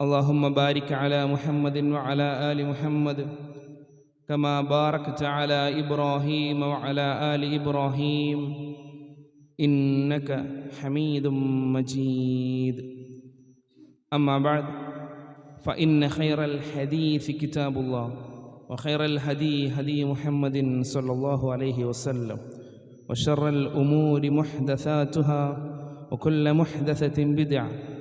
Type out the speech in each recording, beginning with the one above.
اللهم بارك على محمد وعلى آل محمد كما باركت على إبراهيم وعلى آل إبراهيم إنك حميد مجيد. أما بعد فإن خير الحديث كتاب الله وخير الهدي هدي محمد صلى الله عليه وسلم وشر الأمور محدثاتها وكل محدثة بدعة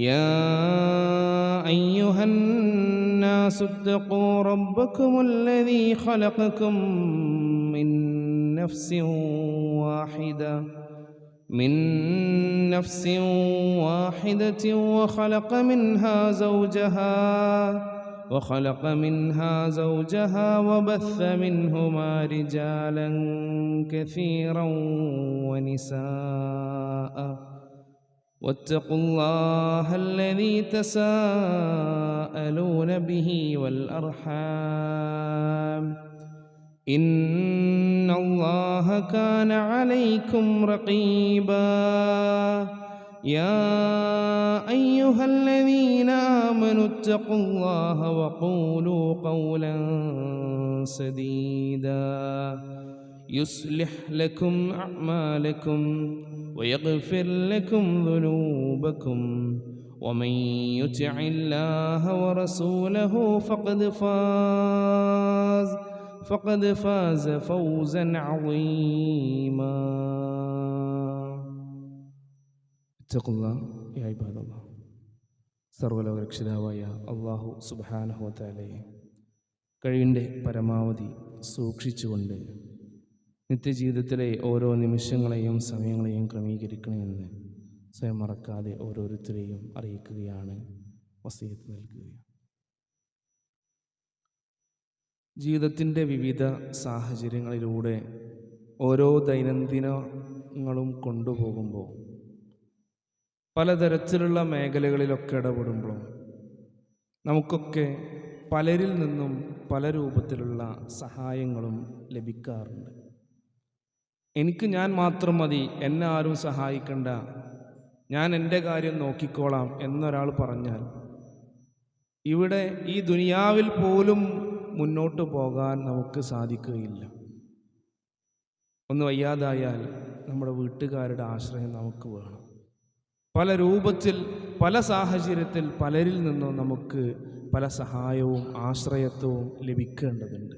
يا أيها الناس اتقوا ربكم الذي خلقكم من نفس واحدة من نفس واحدة وخلق منها زوجها وخلق منها زوجها وبث منهما رجالا كثيرا ونساء. واتقوا الله الذي تساءلون به والأرحام. إن الله كان عليكم رقيبا. يا أيها الذين آمنوا اتقوا الله وقولوا قولا سديدا. يصلح لكم أعمالكم. ويغفر لكم ذنوبكم ومن يطع الله ورسوله فقد فاز فقد فاز فوزا عظيما اتقوا الله يا عباد الله സർവലോകരക്ഷിതാവായ അള്ളാഹു സുബാനഹുത്താലയെ കഴിവിൻ്റെ പരമാവധി സൂക്ഷിച്ചുകൊണ്ട് നിത്യജീവിതത്തിലെ ഓരോ നിമിഷങ്ങളെയും സമയങ്ങളെയും ക്രമീകരിക്കണമെന്ന് സ്വയം മറക്കാതെ ഓരോരുത്തരെയും അറിയിക്കുകയാണ് വസീയത്ത് നൽകുകയാണ് ജീവിതത്തിന്റെ വിവിധ സാഹചര്യങ്ങളിലൂടെ ഓരോ ദൈനംദിനങ്ങളും കൊണ്ടുപോകുമ്പോൾ പലതരത്തിലുള്ള മേഖലകളിലൊക്കെ ഇടപെടുമ്പോൾ നമുക്കൊക്കെ പലരിൽ നിന്നും പല രൂപത്തിലുള്ള സഹായങ്ങളും ലഭിക്കാറുണ്ട്. എനിക്ക് ഞാൻ മാത്രം മതി. എന്നെ ആരും സഹായിക്കണ്ട. ഞാൻ എന്റെ കാര്യം നോക്കിക്കോളാം എന്നൊരാൾ പറഞ്ഞാൽ ഇവിടെ ഈ ദുനിയാവിൽ പോലും മുന്നോട്ട് പോകാൻ നമുക്ക് സാധിക്കുകയില്ല. ഒന്ന് വയ്യാതായാൽ നമ്മുടെ വീട്ടുകാരുടെ ആശ്രയം നമുക്ക് വേണം. പല രൂപത്തിൽ പല സാഹചര്യത്തിൽ പലരിൽ നിന്നും നമുക്ക് പല സഹായവും ആശ്രയത്വവും ലഭിക്കേണ്ടതുണ്ട്.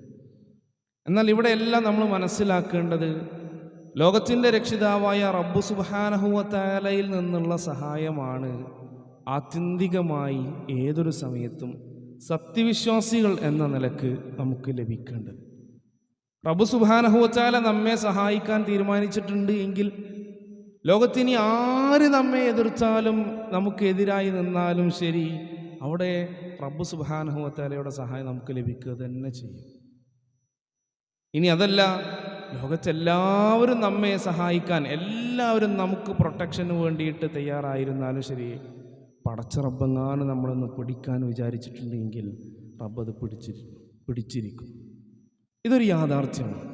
എന്നാൽ ഇവിടെയെല്ലാം നമ്മൾ മനസ്സിലാക്കേണ്ടത് ലോകത്തിന്റെ രക്ഷിതാവായ റബ്ബു സുബാനഹുവത്താലയിൽ നിന്നുള്ള സഹായമാണ് ആത്യന്തികമായി ഏതൊരു സമയത്തും സത്യവിശ്വാസികൾ എന്ന നിലയ്ക്ക് നമുക്ക് ലഭിക്കേണ്ടത്. റബ്ബു സുബാനഹുവത്താല നമ്മെ സഹായിക്കാൻ തീരുമാനിച്ചിട്ടുണ്ട് എങ്കിൽ ലോകത്തിനി ആര് നമ്മെ എതിർത്താലും നമുക്കെതിരായി നിന്നാലും ശരി അവിടെ റബ്ബു സുബാനഹുവത്താലയുടെ സഹായം നമുക്ക് ലഭിക്കുക തന്നെ ചെയ്യും. ഇനി അതല്ല ലോകത്തെല്ലാവരും നമ്മെ സഹായിക്കാൻ എല്ലാവരും നമുക്ക് പ്രൊട്ടക്ഷന് വേണ്ടിയിട്ട് തയ്യാറായിരുന്നാലും ശരി പടച്ച റബ്ബെങ്ങാനും നമ്മളൊന്ന് പിടിക്കാൻ വിചാരിച്ചിട്ടുണ്ടെങ്കിൽ റബ്ബ് അത് പിടിച്ചി പിടിച്ചിരിക്കും. ഇതൊരു യാഥാർത്ഥ്യമാണ്.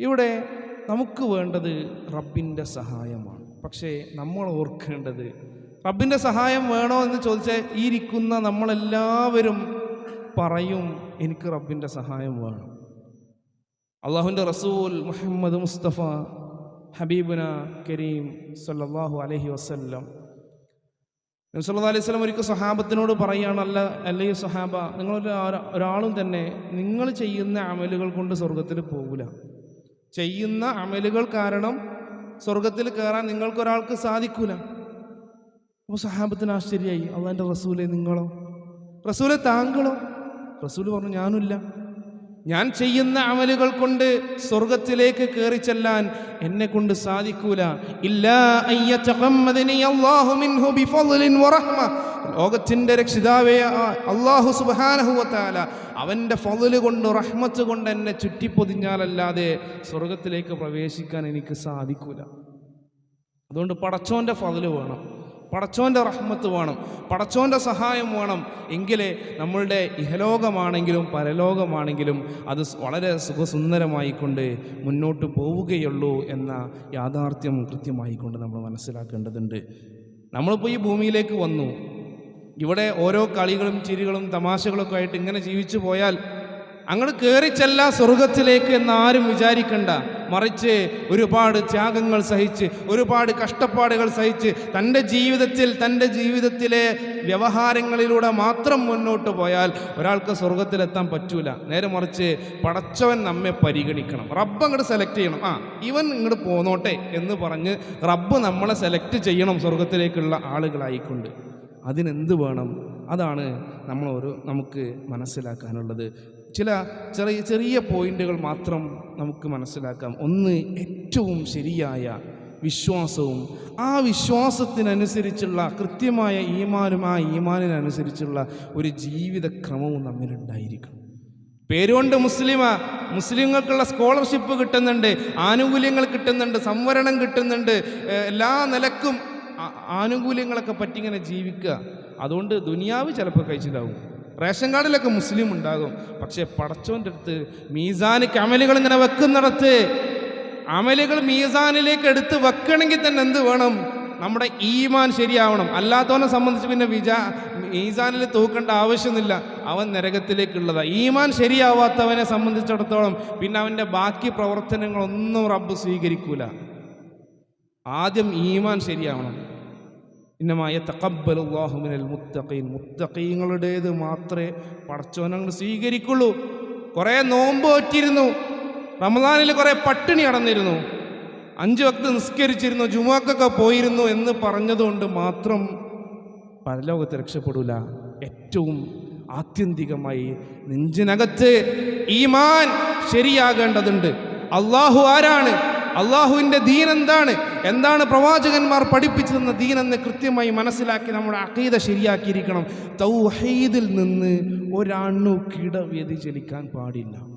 ഇവിടെ നമുക്ക് വേണ്ടത് റബ്ബിന്റെ സഹായമാണ്. പക്ഷേ നമ്മൾ ഓർക്കേണ്ടത് റബ്ബിന്റെ സഹായം വേണോ എന്ന് ചോദിച്ചാൽ ഈ ഇരിക്കുന്ന നമ്മളെല്ലാവരും പറയും എനിക്ക് റബ്ബിന്റെ സഹായം വേണം. അള്ളാഹുവിന്റെ റസൂൽ മുഹമ്മദ് മുസ്തഫ ഹബീബുന കരീം സല്ലാഹു അലഹി വസല്ലം. നബി സല്ലല്ലാഹു അലൈഹി വസല്ലം ഒരിക്കൽ സഹാബത്തിനോട് പറയുകയാണ് അല്ല അല്ലയോ സഹാബ നിങ്ങളൊരു ഒരാളും തന്നെ നിങ്ങൾ ചെയ്യുന്ന അമലുകൾ കൊണ്ട് സ്വർഗത്തിൽ പോകില്ല ചെയ്യുന്ന അമലുകൾ കാരണം സ്വർഗത്തിൽ കയറാൻ നിങ്ങൾക്കൊരാൾക്ക് സാധിക്കൂല. അപ്പോൾ സഹാബത്തിന് ആശ്ചര്യമായി അള്ളാന്റെ റസൂലെ നിങ്ങളോ? റസൂലെ താങ്കളോ? റസൂൽ പറഞ്ഞു ഞാനില്ല ഞാൻ ചെയ്യുന്ന അമലുകൾ കൊണ്ട് സ്വർഗത്തിലേക്ക് കയറി ചെല്ലാൻ എന്നെ കൊണ്ട് സാധിക്കൂല. ലോകത്തിന്റെ രക്ഷിതാവേ അള്ളാഹു വതആല അവന്റെ ഫളൽ കൊണ്ട് റഹ്മത്ത് കൊണ്ട് എന്നെ ചുറ്റിപ്പൊതിഞ്ഞാലല്ലാതെ സ്വർഗത്തിലേക്ക് പ്രവേശിക്കാൻ എനിക്ക് സാധിക്കൂല. അതുകൊണ്ട് പടച്ചോന്റെ ഫതിൽ വേണം. പടച്ചോന്റെ റഹ്മത്ത് വേണം പടച്ചോന്റെ സഹായം വേണം. എങ്കിലേ നമ്മളുടെ ഇഹലോകമാണെങ്കിലും പരലോകമാണെങ്കിലും അത് വളരെ സുഖസുന്ദരമായിക്കൊണ്ട് മുന്നോട്ട് പോവുകയുള്ളൂ എന്ന യാഥാർത്ഥ്യം കൃത്യമായിക്കൊണ്ട് നമ്മൾ മനസ്സിലാക്കേണ്ടതുണ്ട്. നമ്മളിപ്പോൾ ഈ ഭൂമിയിലേക്ക് വന്നു. ഇവിടെ ഓരോ കളികളും ചിരികളും തമാശകളൊക്കെ ആയിട്ട് ഇങ്ങനെ ജീവിച്ചു പോയാൽ അങ്ങോട്ട് കയറിച്ചല്ല സ്വർഗത്തിലേക്ക് എന്ന് ആരും വിചാരിക്കണ്ട. മറിച്ച് ഒരുപാട് ത്യാഗങ്ങൾ സഹിച്ച് ഒരുപാട് കഷ്ടപ്പാടുകൾ സഹിച്ച് തന്റെ ജീവിതത്തിൽ തന്റെ ജീവിതത്തിലെ വ്യവഹാരങ്ങളിലൂടെ മാത്രം മുന്നോട്ട് പോയാൽ ഒരാൾക്ക് സ്വർഗത്തിലെത്താൻ പറ്റൂല. നേരെ മറിച്ച് പടച്ചവൻ നമ്മെ പരിഗണിക്കണം. റബ്ബ് അങ്ങോട്ട് സെലക്ട് ചെയ്യണം. ആ ഇവൻ ഇങ്ങോട്ട് പോന്നോട്ടെ എന്ന് പറഞ്ഞ് റബ്ബ് നമ്മളെ സെലക്ട് ചെയ്യണം സ്വർഗത്തിലേക്കുള്ള ആളുകളായിക്കൊണ്ട്. അതിനെന്ത് വേണം? അതാണ് നമ്മൾ ഒരു നമുക്ക് മനസ്സിലാക്കാനുള്ളത്. ചില ചെറിയ ചെറിയ പോയിന്റുകൾ മാത്രം നമുക്ക് മനസ്സിലാക്കാം. ഒന്ന് ഏറ്റവും ശരിയായ വിശ്വാസവും ആ വിശ്വാസത്തിനനുസരിച്ചുള്ള കൃത്യമായ ഈമാനും ആ ഈമാനിനനുസരിച്ചുള്ള ഒരു ജീവിതക്രമവും നമ്മിലുണ്ടായിരിക്കണം. പേരുകൊണ്ട് മുസ്ലിമ മുസ്ലിങ്ങൾക്കുള്ള സ്കോളർഷിപ്പ് കിട്ടുന്നുണ്ട് ആനുകൂല്യങ്ങൾ കിട്ടുന്നുണ്ട് സംവരണം കിട്ടുന്നുണ്ട് എല്ലാ നിലക്കും ആനുകൂല്യങ്ങളൊക്കെ പറ്റിങ്ങനെ ജീവിക്കുക. അതുകൊണ്ട് ദുനിയാവ് ചിലപ്പോൾ കഴിച്ചിലാവും റേഷൻ കാർഡിലൊക്കെ മുസ്ലിം ഉണ്ടാകും. പക്ഷേ പടച്ചോന്റെ അടുത്ത് മീസാനിക്ക് അമലുകൾ ഇങ്ങനെ വെക്കുന്നിടത്ത് അമലുകൾ മീസാനിലേക്ക് എടുത്ത് വെക്കണമെങ്കിൽ തന്നെ എന്ത് വേണം? നമ്മുടെ ഈമാൻ ശരിയാവണം. അല്ലാത്തവനെ സംബന്ധിച്ച് പിന്നെ വിചാ മീസാനിൽ തൂക്കേണ്ട ആവശ്യമൊന്നുമില്ല അവൻ നരകത്തിലേക്കുള്ളതാണ് ഈമാൻ ശരിയാവാത്തവനെ സംബന്ധിച്ചിടത്തോളം പിന്നെ അവന്റെ ബാക്കി പ്രവർത്തനങ്ങളൊന്നും റബ്ബ് സ്വീകരിക്കൂല. ആദ്യം ഈമാൻ ശരിയാവണം. ഇന്നമായ തക്കബലുല്ലാഹുമിനൽ മുത്തഖീൻ. മുത്തഖീങ്ങളുടേത് മാത്രമേ പടച്ചോനങ്ങൾ സ്വീകരിക്കുള്ളൂ. കുറേ നോമ്പ് ഒറ്റിരുന്നു. റമദാനിൽ കുറേ പട്ടിണി അടന്നിരുന്നു അഞ്ച് വക്ത് നിസ്കരിച്ചിരുന്നു ജുമാക്കൊക്കെ പോയിരുന്നു എന്ന് പറഞ്ഞതുകൊണ്ട് മാത്രം പരലോകത്ത് രക്ഷപ്പെടൂല. ഏറ്റവും ആത്യന്തികമായി നെഞ്ചിനകത്ത് ഈമാൻ ശരിയാകേണ്ടതുണ്ട്. അള്ളാഹു ആരാണ്? അള്ളാഹുവിന്റെ ദീൻ എന്താണ്? എന്താണ് പ്രവാചകന്മാർ പഠിപ്പിച്ചു തന്ന ദീൻ എന്ന് കൃത്യമായി മനസ്സിലാക്കി നമ്മുടെ അക്കീത ശരിയാക്കിയിരിക്കണം. തൗഹീദിൽ നിന്ന് ഒരണു കിട വ്യതിചലിക്കാൻ പാടില്ല.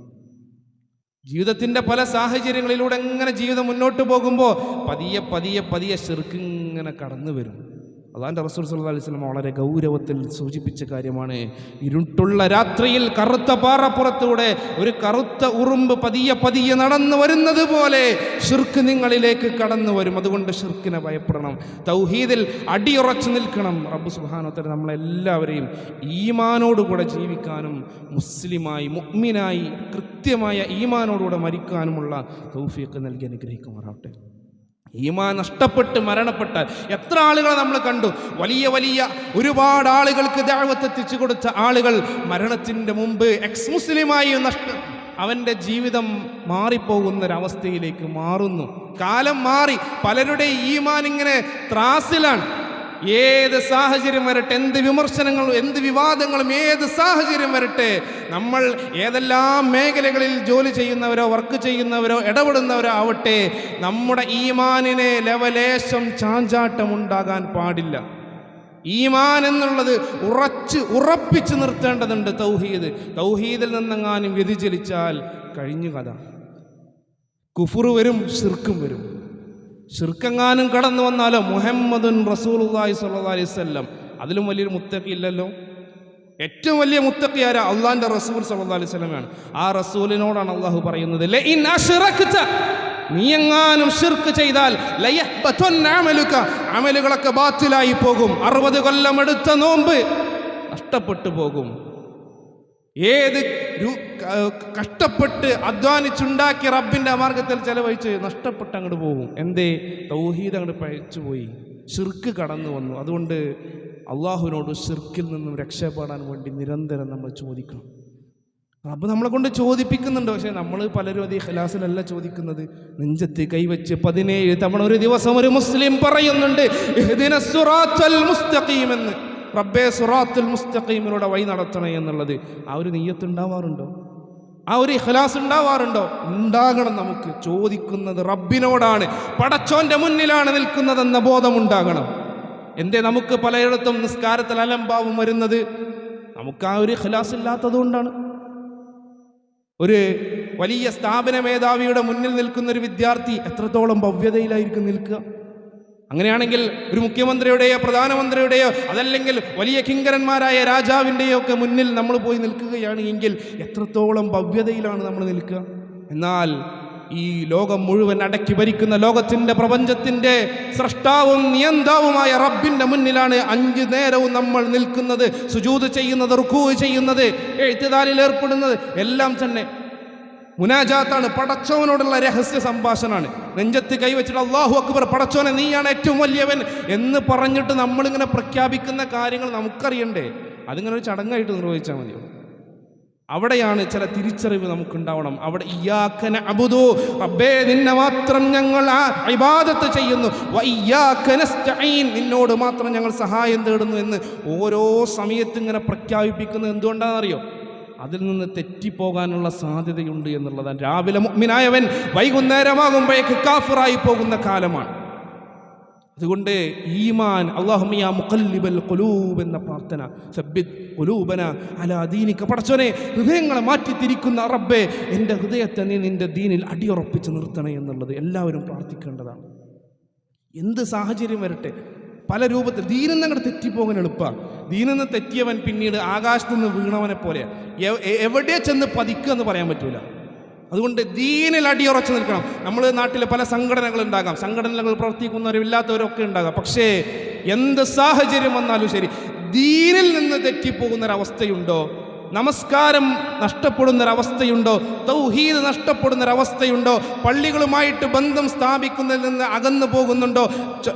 ജീവിതത്തിന്റെ പല സാഹചര്യങ്ങളിലൂടെ എങ്ങനെ ജീവിതം മുന്നോട്ട് പോകുമ്പോൾ പതിയെ പതിയെ പതിയെ ചെറുക്കിങ്ങനെ കടന്നു വരും അതാന്റെ റസൂൽ സല്ലാ വസല്ലം വളരെ ഗൗരവത്തിൽ സൂചിപ്പിച്ച കാര്യമാണ്. ഇരുട്ടുള്ള രാത്രിയിൽ കറുത്ത പാറപ്പുറത്തൂടെ ഒരു കറുത്ത ഉറുമ്പ് പതിയെ പതിയെ നടന്നു വരുന്നത് പോലെ ഷിർക്ക് നിങ്ങളിലേക്ക് കടന്നു വരും. അതുകൊണ്ട് ഷിർക്കിനെ ഭയപ്പെടണം. തൗഹീദിൽ അടിയുറച്ചു നിൽക്കണം. റബ്ബു സുബ്ഹാനഹു നമ്മളെല്ലാവരെയും ഈമാനോടുകൂടെ ജീവിക്കാനും മുസ്ലിമായി മുഗ്മിനായി കൃത്യമായ ഈമാനോടുകൂടെ മരിക്കാനുമുള്ള തൗഫീഖ് നൽകി അനുഗ്രഹിക്കുമാറാവട്ടെ. ഈമാൻ നഷ്ടപ്പെട്ട് മരണപ്പെട്ട എത്ര ആളുകളെ നമ്മൾ കണ്ടു? വലിയ വലിയ ഒരുപാട് ആളുകൾക്ക് ദാവത്ത് എത്തിച്ചു കൊടുത്ത ആളുകൾ മരണത്തിന്റെ മുമ്പ് എക്സ് മുസ്ലിമായി നഷ്ട അവന്റെ ജീവിതം മാറിപ്പോകുന്നൊരവസ്ഥയിലേക്ക് മാറുന്നു. കാലം മാറി. പലരുടെ ഈമാൻ ഇങ്ങനെ ത്രാസിലാണ്. ഏത് സാഹചര്യം വരട്ടെ എന്ത് വിമർശനങ്ങളും എന്ത് വിവാദങ്ങളും ഏത് സാഹചര്യം വരട്ടെ നമ്മൾ ഏതെല്ലാം മേഖലകളിൽ ജോലി ചെയ്യുന്നവരോ വർക്ക് ചെയ്യുന്നവരോ ഇടപെടുന്നവരോ ആവട്ടെ നമ്മുടെ ഈമാനിനെ ലവലേശം ചാഞ്ചാട്ടം ഉണ്ടാകാൻ പാടില്ല. ഈമാൻ എന്നുള്ളത് ഉറച്ച് ഉറപ്പിച്ച് നിർത്തേണ്ടതുണ്ട് തൗഹീദ്. തൗഹീദിൽ നിന്നെങ്ങാനും വ്യതിചലിച്ചാൽ കഴിഞ്ഞു കഥ. കുഫുറു വരും ശിർക്കും വരും. ഷിർക്കെങ്ങാനും കടന്നു വന്നാലോ? മുഹമ്മദുൻ അലൈഹി വസല്ലം. അതിലും വലിയൊരു മുത്തക്കി ഇല്ലല്ലോ? ഏറ്റവും വലിയ മുത്തക്കി ആരാ? അള്ളാന്റെ റസൂൽ സല്ലല്ലാഹു അലൈഹി ആ റസൂലിനോടാണ് അള്ളാഹു പറയുന്നത്. നീ എങ്ങാനും ഷിർക്ക് ചെയ്താൽ അമലുകളൊക്കെ ബാത്തിലായി പോകും. അറുപത് കൊല്ലം എടുത്ത നോമ്പ് നഷ്ടപ്പെട്ടു പോകും. ഏത് കഷ്ടപ്പെട്ട് അധ്വാനിച്ചുണ്ടാക്കിയ റബ്ബിന്റെ മാർഗത്തിൽ ചെലവഴിച്ച് നഷ്ടപ്പെട്ട് അങ്ങോട്ട് പോകും. എന്തേ? തൗഹീദ് അങ്ങോട്ട് പഴിച്ചു പോയി. ഷിർക്ക് കടന്നു വന്നു. അതുകൊണ്ട് അള്ളാഹുവിനോട് ഷിർക്കിൽ നിന്നും രക്ഷപ്പെടാൻ വേണ്ടി നിരന്തരം നമ്മൾ ചോദിക്കണം. റബ്ബ് നമ്മളെ കൊണ്ട് ചോദിപ്പിക്കുന്നുണ്ട്. പക്ഷേ നമ്മൾ പലരും അത് ഖലാസിലല്ല ചോദിക്കുന്നത്. നെഞ്ചത്ത് കൈവച്ച് പതിനേഴ് തവണ ഒരു ദിവസം ഒരു മുസ്ലിം പറയുന്നുണ്ട് എന്ന് റബ്ബേ സുറാത്തുൽ മുസ്തഖീമിലൂടെ വഴി നടത്തണേ എന്നുള്ളത് ആ ഒരു നെയ്യത്ത് ഉണ്ടാവാറുണ്ടോ ആ ഒരു ഇഖ്ലാസ് ഉണ്ടാവാറുണ്ടോ ഉണ്ടാകണം നമുക്ക്. ചോദിക്കുന്നത് റബ്ബിനോടാണ്. പടച്ചോന്റെ മുന്നിലാണ് നിൽക്കുന്നതെന്ന ബോധം ഉണ്ടാകണം എന്തേ നമുക്ക് പലയിടത്തും നിസ്കാരത്തിൽ അലംഭാവം വരുന്നത്? നമുക്ക് ആ ഒരു ഇഖ്ലാസ് ഇല്ലാത്തതുകൊണ്ടാണ് ഒരു വലിയ സ്ഥാപന മേധാവിയുടെ മുന്നിൽ നിൽക്കുന്ന ഒരു വിദ്യാർത്ഥി എത്രത്തോളം ഭവ്യതയിലായിരിക്കും നിൽക്കുക? അങ്ങനെയാണെങ്കിൽ ഒരു മുഖ്യമന്ത്രിയുടെയോ പ്രധാനമന്ത്രിയുടെയോ അതല്ലെങ്കിൽ വലിയ കിങ്കരന്മാരായ രാജാവിന്റെയോ ഒക്കെ മുന്നിൽ നമ്മൾ പോയി നിൽക്കുകയാണ് എങ്കിൽ എത്രത്തോളം ഭവ്യതയിലാണ് നമ്മൾ നിൽക്കുക? എന്നാൽ ഈ ലോകം മുഴുവൻ അടക്കി ഭരിക്കുന്ന ലോകത്തിന്റെ പ്രപഞ്ചത്തിന്റെ സൃഷ്ടാവും നിയന്താവുമായ റബ്ബിന്റെ മുന്നിലാണ് അഞ്ച് നേരവും നമ്മൾ നിൽക്കുന്നത്. സുജൂത് ചെയ്യുന്നത് റുക്കൂ ചെയ്യുന്നത് എഴുത്തുതാലിൽ ഏർപ്പെടുന്നത്. എല്ലാം തന്നെ മുനാജാത്താണ്. പടച്ചവനോടുള്ള രഹസ്യ സംഭാഷണമാണ്. നെഞ്ചത്ത് കൈവച്ചിട്ട് അള്ളാഹു അക്ബർ പടച്ചോനെ നീയാണ് ഏറ്റവും വലിയവൻ എന്ന് പറഞ്ഞിട്ട് നമ്മളിങ്ങനെ പ്രഖ്യാപിക്കുന്ന കാര്യങ്ങൾ നമുക്കറിയണ്ടേ? അതിങ്ങനെ ഒരു ചടങ്ങായിട്ട് നിർവഹിച്ചാൽ മതിയോ? അവിടെയാണ് ചില തിരിച്ചറിവ് നമുക്കുണ്ടാവണം. അവിടെ ഇയ്യാക്കന അബുദു റബ്ബേ നിന്നെ മാത്രം ഞങ്ങൾ ആ ഇബാദത്ത് ചെയ്യുന്നു നിന്നോട് മാത്രം ഞങ്ങൾ സഹായം തേടുന്നു എന്ന് ഓരോ സമയത്തും ഇങ്ങനെ പ്രഖ്യാപിപ്പിക്കുന്നത് എന്തുകൊണ്ടാണെന്നറിയോ? അതിൽ നിന്ന് തെറ്റിപ്പോകാനുള്ള സാധ്യതയുണ്ട് എന്നുള്ളതാണ്. രാവിലെ മുഅ്മിനായവൻ വൈകുന്നേരമാകുമ്പോഴേക്ക് കാഫിറായി പോകുന്ന കാലമാണ്. അതുകൊണ്ട് ഈമാൻ അള്ളാഹുമിയ മുഖല്ലിബൽ ഖുലൂബ് എന്ന പ്രാർത്ഥന സബ്ബിദ് കൊലൂബന അലാ ദീനിക. പടച്ചോനെ ഹൃദയങ്ങളെ മാറ്റിത്തിരിക്കുന്ന റബ്ബേ എന്റെ ഹൃദയത്തെ നീ നിന്റെ ദീനിൽ അടിയുറപ്പിച്ച് നിർത്തണേ എന്നുള്ളത് എല്ലാവരും പ്രാർത്ഥിക്കേണ്ടതാണ്. എന്ത് സാഹചര്യം വരട്ടെ? പല രൂപത്തിൽ ദീനിൽ നിന്ന് അങ്ങോട്ട് തെറ്റിപ്പോകാൻ എളുപ്പമാണ്. ദീനിൽ തെറ്റിയവൻ പിന്നീട് ആകാശത്ത് നിന്ന് വീണവനെ പോലെ എവിടെ ചെന്ന് പതിക്കുക എന്ന് പറയാൻ പറ്റൂല. അതുകൊണ്ട് ദീനിൽ അടിയുറച്ചു നിൽക്കണം. നമ്മൾ നാട്ടിൽ പല സംഘടനകൾ ഉണ്ടാകാം. സംഘടനകൾ പ്രവർത്തിക്കുന്നവരും ഇല്ലാത്തവരൊക്കെ ഉണ്ടാകാം. പക്ഷേ എന്ത് സാഹചര്യം വന്നാലും ശരി ദീനിൽ നിന്ന് തെറ്റിപ്പോകുന്നൊരവസ്ഥയുണ്ടോ നമസ്കാരം നഷ്ടപ്പെടുന്നൊരവസ്ഥയുണ്ടോ? തൗഹീദ് നഷ്ടപ്പെടുന്നൊരവസ്ഥയുണ്ടോ? പള്ളികളുമായിട്ട് ബന്ധം സ്ഥാപിക്കുന്നതിൽ നിന്ന് അകന്നു പോകുന്നുണ്ടോ?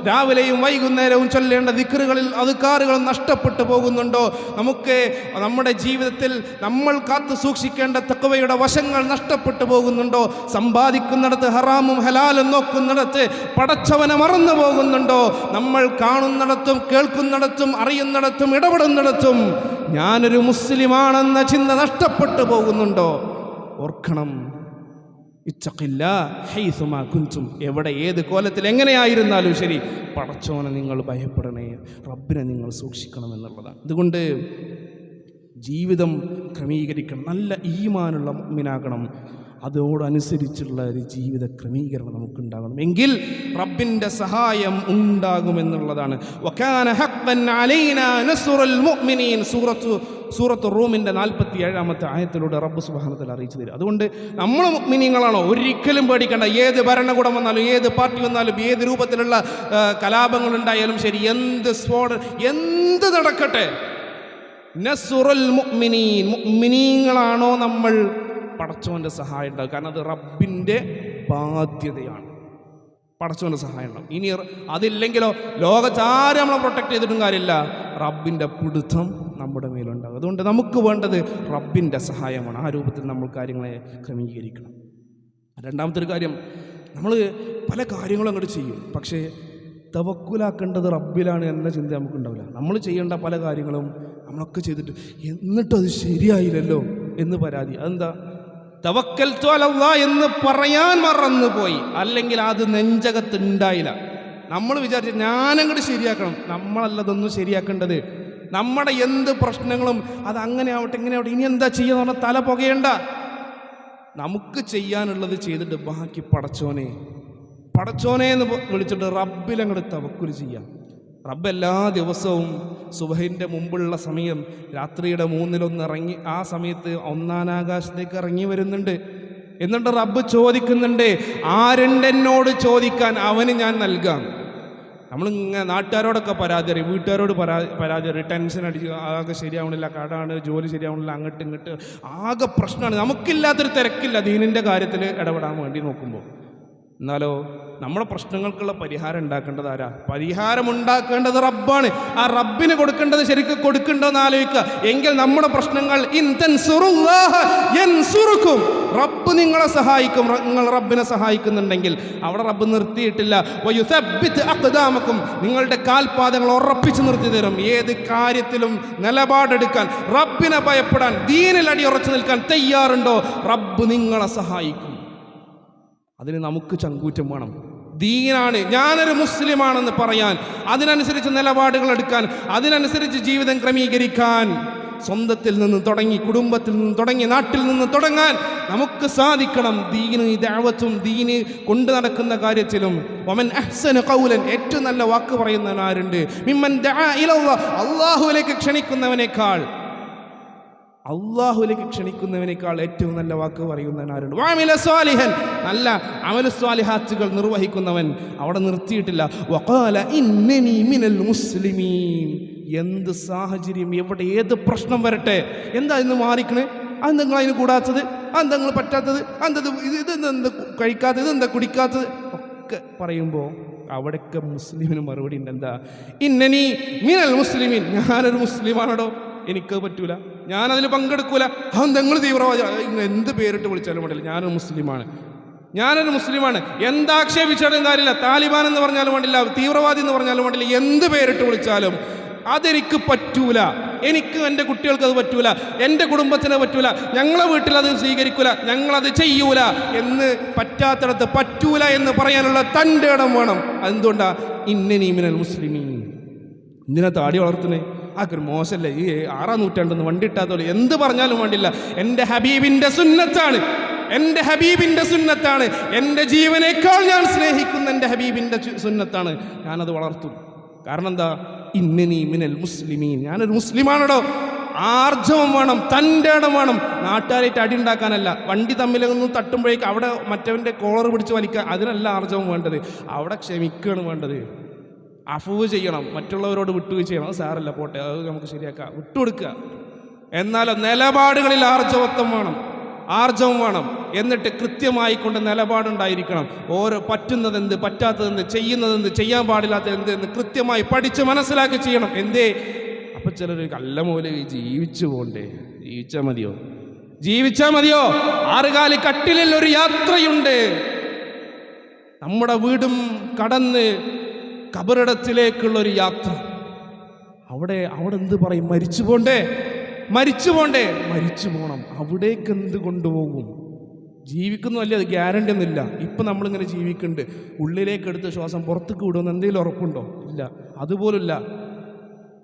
രാവിലെയും വൈകുന്നേരവും ചൊല്ലേണ്ട ദിക്കറുകളിൽ അതുക്കാറുകളും നഷ്ടപ്പെട്ടു പോകുന്നുണ്ടോ? നമുക്ക് നമ്മുടെ ജീവിതത്തിൽ നമ്മൾ കാത്തു സൂക്ഷിക്കേണ്ട തക്കവയുടെ വശങ്ങൾ നഷ്ടപ്പെട്ടു പോകുന്നുണ്ടോ? സമ്പാദിക്കുന്നിടത്ത് ഹറാമും ഹലാലും നോക്കുന്നിടത്ത് പടച്ചവനെ മറന്നു പോകുന്നുണ്ടോ? നമ്മൾ കാണുന്നിടത്തും കേൾക്കുന്നിടത്തും അറിയുന്നിടത്തും ഇടപെടുന്നിടത്തും ഞാനൊരു മുസ്ലിമാണെന്ന ചിന്ത നഷ്ടപ്പെട്ടു പോകുന്നുണ്ടോ? ഓർക്കണം. ഇച്ചക്കില്ല ഹൈസുമാ കുഞ്ചും എവിടെ ഏത് കോലത്തിൽ എങ്ങനെയായിരുന്നാലും ശരി പടച്ചോനെ നിങ്ങൾ ഭയപ്പെടണേ. റബ്ബിനെ നിങ്ങൾ സൂക്ഷിക്കണം എന്നുള്ളതാണ്. അതുകൊണ്ട് ജീവിതം ക്രമീകരിക്കണം. നല്ല ഈമാനുള്ള മുമ്പിനാകണം അതോടനുസരിച്ചുള്ള ഒരു ജീവിത ക്രമീകരണം നമുക്കുണ്ടാകണം. എങ്കിൽ റബ്ബിന്റെ സഹായം ഉണ്ടാകുമെന്നുള്ളതാണ്. സൂറത്തു റൂമിന്റെ നാൽപ്പത്തി ഏഴാമത്തെ ആയത്തിലൂടെ റബ്ബ് സുബാനത്തിൽ അറിയിച്ചു തരും. അതുകൊണ്ട് നമ്മൾ മിനിങ്ങളാണോ ഒരിക്കലും പേടിക്കേണ്ട. ഏത് ഭരണകൂടം വന്നാലും ഏത് പാർട്ടി വന്നാലും ഏത് രൂപത്തിലുള്ള കലാപങ്ങൾ ഉണ്ടായാലും ശരി എന്ത് സ്ഫോട എന്ത് നടക്കട്ടെ? നസുറൽ മുഅ്മിനീൻ. മുഅ്മിനീങ്ങളാണോ നമ്മൾ പടച്ചവന്റെ സഹായം ഉണ്ടാകും. കാരണം അത് റബ്ബിന്റെ ബാധ്യതയാണ്. പടച്ചവന്റെ സഹായം ഉണ്ടാകും. ഇനി അതില്ലെങ്കിലോ ലോകത്താരും നമ്മളെ പ്രൊട്ടക്ട് ചെയ്തിട്ടും കാര്യമില്ല. റബ്ബിന്റെ പിടുത്തം നമ്മുടെ മേലുണ്ടാകും. അതുകൊണ്ട് നമുക്ക് വേണ്ടത് റബ്ബിന്റെ സഹായമാണ്. ആ രൂപത്തിൽ നമ്മൾ കാര്യങ്ങളെ ക്രമീകരിക്കണം. രണ്ടാമത്തെ ഒരു കാര്യം നമ്മൾ പല കാര്യങ്ങളും അങ്ങോട്ട് ചെയ്യും. പക്ഷേ തവക്കുലാക്കേണ്ടത് റബ്ബിലാണ് എന്ന ചിന്ത നമുക്കുണ്ടാവില്ല. നമ്മൾ ചെയ്യേണ്ട പല കാര്യങ്ങളും നമ്മളൊക്കെ ചെയ്തിട്ട് എന്നിട്ടത് ശരിയായില്ലല്ലോ എന്ന് പരാതി. അതെന്താ? തവക്കൽ ത്വലല്ലാ എന്ന് പറയാൻ മറന്നുപോയി. അല്ലെങ്കിൽ അത് നെഞ്ചകത്ത് ഉണ്ടായില്ല നമ്മൾ വിചാരിച്ചു ഞാനങ്ങോട്ട് ശരിയാക്കണം. നമ്മളല്ലതൊന്നും ശരിയാക്കേണ്ടത്. നമ്മുടെ എന്ത് പ്രശ്നങ്ങളും അത് അങ്ങനെ ആവട്ടെ ഇങ്ങനെ ആവട്ടെ ഇനി എന്താ ചെയ്യുക പറഞ്ഞാൽ തല പുകയണ്ട. നമുക്ക് ചെയ്യാനുള്ളത് ചെയ്തിട്ട് ബാക്കി പടച്ചോനെ. പടച്ചോനെ എന്ന് വിളിച്ചിട്ട് റബ്ബിലങ്ങോട്ട് തവക്കുൽ ചെയ്യാം. റബ്ബ് എല്ലാ ദിവസവും സുബഹിന്റെ മുമ്പുള്ള സമയം രാത്രിയുടെ മൂന്നിലൊന്ന് ഇറങ്ങി ആ സമയത്ത് ഒന്നാനാകാശത്തേക്ക് ഇറങ്ങി വരുന്നുണ്ട്. എന്നിട്ട് റബ്ബ് ചോദിക്കുന്നുണ്ട്? ആരുണ്ട് എന്നോട് ചോദിക്കാൻ അവന് ഞാൻ നൽകാം. നമ്മളിങ്ങനെ നാട്ടുകാരോടൊക്കെ പരാതി അറിയും വീട്ടുകാരോട് പരാ പരാതി അറിയും ടെൻഷൻ അടിച്ച് ആകെ ശരിയാവണില്ല കടാണ് ജോലി ശരിയാവണില്ല അങ്ങോട്ട് ഇങ്ങോട്ട്. ആകെ പ്രശ്നമാണ്. നമുക്കില്ലാത്തൊരു തിരക്കില്ല ദീനിന്റെ കാര്യത്തിൽ ഇടപെടാൻ വേണ്ടി നോക്കുമ്പോൾ. എന്നാലോ നമ്മുടെ പ്രശ്നങ്ങൾക്കുള്ള പരിഹാരം ഉണ്ടാക്കേണ്ടത് ആരാ? പരിഹാരം ഉണ്ടാക്കേണ്ടത് റബ്ബാണ്. ആ റബ്ബിന് കൊടുക്കേണ്ടത് ശരിക്കും കൊടുക്കണ്ടോന്ന് ആലോചിക്കുക. എങ്കിൽ നമ്മുടെ പ്രശ്നങ്ങൾ ഇൻ തൻസുറുല്ലാഹ റബ്ബ് നിങ്ങളെ സഹായിക്കും. നിങ്ങൾ റബ്ബിനെ സഹായിക്കുന്നുണ്ടെങ്കിൽ അവിടെ റബ്ബ് നിർത്തിയിട്ടില്ല. അഖ്ദാമക്കും. നിങ്ങളുടെ കാൽപാദങ്ങൾ ഉറപ്പിച്ചു നിർത്തി തരും ഏത് കാര്യത്തിലും നിലപാടെടുക്കാൻ റബ്ബിനെ ഭയപ്പെടാൻ ദീനിൽ അടിയുറച്ചു നിൽക്കാൻ തയ്യാറുണ്ടോ? റബ്ബ് നിങ്ങളെ സഹായിക്കും. അതിന് നമുക്ക് ചങ്കൂറ്റം വേണം. ദീനാണ്. ഞാനൊരു മുസ്ലിമാണെന്ന് പറയാൻ അതിനനുസരിച്ച് നിലപാടുകൾ എടുക്കാൻ അതിനനുസരിച്ച് ജീവിതം ക്രമീകരിക്കാൻ സ്വന്തത്തിൽ നിന്ന് തുടങ്ങി കുടുംബത്തിൽ നിന്ന് തുടങ്ങി നാട്ടിൽ നിന്ന് തുടങ്ങാൻ നമുക്ക് സാധിക്കണം. ദീന് ദാവത്തും ദീന് കൊണ്ടു നടക്കുന്ന കാര്യത്തിലും. ഒമൻ അഹ്സന കൗലൻ ഏറ്റവും നല്ല വാക്ക് പറയുന്നവൻ ആരുണ്ട് മിമ്മൻ അള്ളാഹുവിലേക്ക് ക്ഷണിക്കുന്നവനേക്കാൾ. അള്ളാഹുലേക്ക് ക്ഷണിക്കുന്നവനേക്കാൾ ഏറ്റവും നല്ല വാക്ക് പറയുന്നവൻ ആരുണ്ട്? വാമില സ്വാലിഹൻ. നല്ല അമല സ്വാലിഹാത്തുകൾ നിർവഹിക്കുന്നവൻ അവിടെ നിർത്തിയിട്ടില്ല. വഖാല ഇന്നനി മിനൽ മുസ്ലിമീൻ. എന്ത് സാഹചര്യം? എവിടെ ഏത് പ്രശ്നം വരട്ടെ? എന്താ ഇന്ന് മാറിക്കണേ? അതെന്തെങ്കിലും അതിന് കൂടാത്തത്? അതെന്തെങ്കിൽ പറ്റാത്തത്? അന്തത് ഇത് ഇത് എന്താ കഴിക്കാത്തത്? ഇതെന്താ കുടിക്കാത്തത്? ഒക്കെ പറയുമ്പോൾ അവിടെയൊക്കെ മുസ്ലിമിന് മറുപടി ഉണ്ട് എന്താ ഇന്നനി മിനൽ മുസ്ലിമീൻ. ഞാനൊരു മുസ്ലിമാണോ എനിക്കത് പറ്റൂല. ഞാനതിൽ പങ്കെടുക്കൂല. അത് നിങ്ങൾ തീവ്രവാദി? എന്ത് പേരിട്ട് വിളിച്ചാലും വേണ്ടില്ല. ഞാനൊരു മുസ്ലിമാണ്. ഞാനൊരു മുസ്ലിമാണ്. എന്താക്ഷേപിച്ചാലും കാര്യമില്ല. താലിബാൻ എന്ന് പറഞ്ഞാലും വേണ്ടില്ല. തീവ്രവാദി എന്ന് പറഞ്ഞാലും വേണ്ടില്ല. എന്ത് പേരിട്ട് വിളിച്ചാലും അതെനിക്ക് പറ്റൂല. എനിക്ക് എന്റെ കുട്ടികൾക്ക് അത് പറ്റൂല. എന്റെ കുടുംബത്തിന് പറ്റൂല. ഞങ്ങളെ വീട്ടിൽ അത് സ്വീകരിക്കൂല. ഞങ്ങളത് ചെയ്യൂല എന്ന് പറ്റാത്തിടത്ത് പറ്റൂല എന്ന് പറയാനുള്ള തന്റെ ഇടം വേണം. അതെന്തുകൊണ്ടാ? ഇന്നനീമിനൽ മുസ്ലിമീൻ. എന്തിനാ താടി വളർത്തുന്നേ? ആക്കൊരു മോശമല്ലേ ഈ ആറാം നൂറ്റാണ്ടെന്ന് വണ്ടി ഇട്ടാത്തോലെ എന്ത് പറഞ്ഞാലും വേണ്ടില്ല. എന്റെ ഹബീബിന്റെ സുന്നത്താണ്. എന്റെ ഹബീബിന്റെ സുന്നത്താണ്. എന്റെ ജീവനേക്കാൾ ഞാൻ സ്നേഹിക്കുന്ന എന്റെ ഹബീബിന്റെ സുന്നത്താണ്. ഞാനത് വളർത്തും. കാരണം എന്താ ഇന്നനി മിനൽ മുസ്ലിമീൻ. ഞാനൊരു മുസ്ലിമാണോ ആർജവം വേണം തന്റെ ഇടം വേണം. നാട്ടുകാരായിട്ട് അടി ഉണ്ടാക്കാനല്ല. വണ്ടി തമ്മിലൊന്ന് തട്ടുമ്പോഴേക്ക് അവിടെ മറ്റവന്റെ കോളർ പിടിച്ച് വലിക്കുക. അതിനല്ല ആർജവം വേണ്ടത്. അവിടെ ക്ഷമിക്കുകയാണ് വേണ്ടത്. അഫവ് ചെയ്യണം മറ്റുള്ളവരോട് വിട്ടുവീഴ്ച ചെയ്യണം. അത് സാരല്ല പോട്ടെ അത് നമുക്ക് ശരിയാക്കാം. വിട്ടുകൊടുക്കുക. എന്നാൽ നിലപാടുകളിൽ ആർജവത്വം വേണം ആർജവം വേണം. എന്നിട്ട് കൃത്യമായി കൊണ്ട് നിലപാടുണ്ടായിരിക്കണം. ഓരോ പറ്റുന്നതെന്ത് പറ്റാത്തതെന്ത് ചെയ്യുന്നതെന്ത് ചെയ്യാൻ പാടില്ലാത്ത എന്ത് എന്ന് കൃത്യമായി പഠിച്ച് മനസ്സിലാക്കി ചെയ്യണം. എന്തേ? അപ്പൊ ചിലർ കല്ല മൂല ജീവിച്ചു പോണ്ടേ? ജീവിച്ചാൽ മതിയോ? ജീവിച്ചാൽ മതിയോ? ആറുകാലി കട്ടിലിൽ ഒരു യാത്രയുണ്ട്. നമ്മുടെ വീടും കടന്ന് കബറിടത്തിലേക്കുള്ള ഒരു യാത്ര. അവിടെ അവിടെ എന്ത് പറയും? മരിച്ചു പോണ്ടേ? മരിച്ചു പോണ്ടേ? മരിച്ചു പോണം. അവിടേക്ക് എന്ത് കൊണ്ടുപോകും? ജീവിക്കുന്നു അല്ലേ അത്? ഗ്യാരണ്ടി ഒന്നുമില്ല. ഇപ്പം നമ്മളിങ്ങനെ ജീവിക്കുന്നുണ്ട്. ഉള്ളിലേക്ക് എടുത്ത് ശ്വാസം പുറത്തേക്ക് വിടുമെന്ന് എന്തെങ്കിലും ഉറപ്പുണ്ടോ? ഇല്ല. അതുപോലില്ല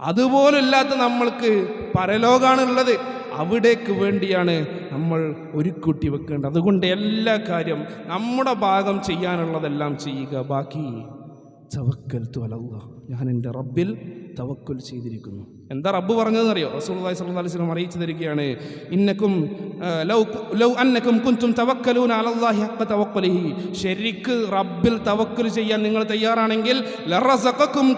അതുപോലില്ലാത്ത നമ്മൾക്ക് പരലോകാണുള്ളത് അവിടേക്ക് വേണ്ടിയാണ് നമ്മൾ ഒരുക്കൂട്ടി വെക്കേണ്ടത്. അതുകൊണ്ട് എല്ലാ കാര്യം നമ്മുടെ ഭാഗം ചെയ്യാനുള്ളതെല്ലാം ചെയ്യുക. ബാക്കി ഞാൻ എന്റെ റബ്ബിൽ തവക്കുൽ ചെയ്തിരിക്കുന്നു. എന്താ റബ്ബ് പറഞ്ഞതെന്നറിയോ? റസൂലുള്ളാഹി സ്വല്ലല്ലാഹു അലൈഹി വസല്ലം അറിയിച്ചു തരികയാണ്. ഇന്നക്കും ലൗ അന്നക്കും കുൻതും തവക്കലൂന അലല്ലാഹി ഹഖ തവക്കുലിഹി. ശരിക്ക് റബ്ബിൽ തവക്കുൽ ചെയ്യാൻ നിങ്ങൾ തയ്യാറാണെങ്കിൽ ലറസഖക്കും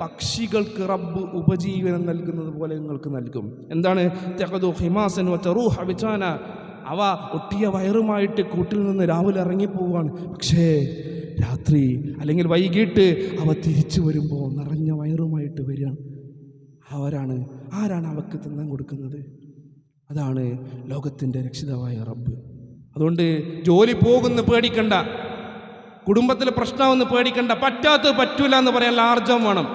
പക്ഷികൾക്ക് റബ്ബ് ഉപജീവനം നൽകുന്നത് പോലെ നിങ്ങൾക്ക് നൽകും. എന്താണ്? തഖദു ഹിമാസൻ വതറൂഹ അവ ഒട്ടിയ വയറുമായിട്ട് കൂട്ടിൽ നിന്ന് രാവിലെ ഇറങ്ങിപ്പോവാണ്. പക്ഷേ രാത്രി അല്ലെങ്കിൽ വൈകിട്ട് അവ തിരിച്ചു വരുമ്പോൾ നിറഞ്ഞ വയറുമായിട്ട് വരികയാണ്. അവരാണ് ആരാണ് അവക്ക് തിന്നാൻ കൊടുക്കുന്നത്? അതാണ് ലോകത്തിന്റെ രക്ഷിതാവായ റബ്ബ്. അതുകൊണ്ട് ജോലി പോകുന്ന പേടിക്കണ്ട. കുടുംബത്തിലെ പ്രശ്നമൊന്ന് പേടിക്കണ്ട. പറ്റാത്തത് പറ്റൂല എന്ന് പറയാൻ ലാർജം വേണം.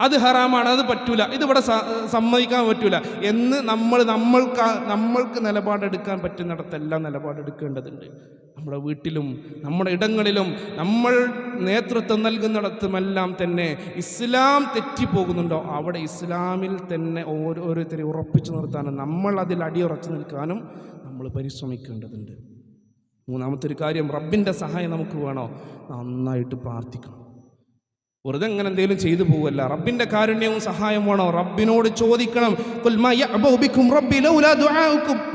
അത് ഹറാമാണ് അത് പറ്റൂല. ഇതിവിടെ സമ്മതിക്കാൻ പറ്റൂല. എന്ന് നമ്മൾ നമ്മൾക്ക് നമ്മൾക്ക് നിലപാടെടുക്കാൻ പറ്റുന്നിടത്തെല്ലാം നിലപാടെടുക്കേണ്ടതുണ്ട്. നമ്മുടെ വീട്ടിലും നമ്മുടെ ഇടങ്ങളിലും നമ്മൾ നേതൃത്വം നൽകുന്നിടത്തുമെല്ലാം തന്നെ ഇസ്ലാം തെറ്റിപ്പോകുന്നുണ്ടോ? അവിടെ ഇസ്ലാമിൽ തന്നെ ഓരോരുത്തരെ ഉറപ്പിച്ചു നിർത്താനും നമ്മൾ അതിൽ അടിയുറച്ചു നിൽക്കാനും നമ്മൾ പരിശ്രമിക്കേണ്ടതുണ്ട്. മൂന്നാമത്തെ ഒരു കാര്യം റബ്ബിന്റെ സഹായം നമുക്ക് വേണോ? നന്നായിട്ട് പ്രാർത്ഥിക്കണം. വെറുതെ അങ്ങനെ എന്തെങ്കിലും ചെയ്തു പോവല്ല. റബ്ബിന്റെ കാരുണ്യവും സഹായം വേണം. റബ്ബിനോട് ചോദിക്കണം.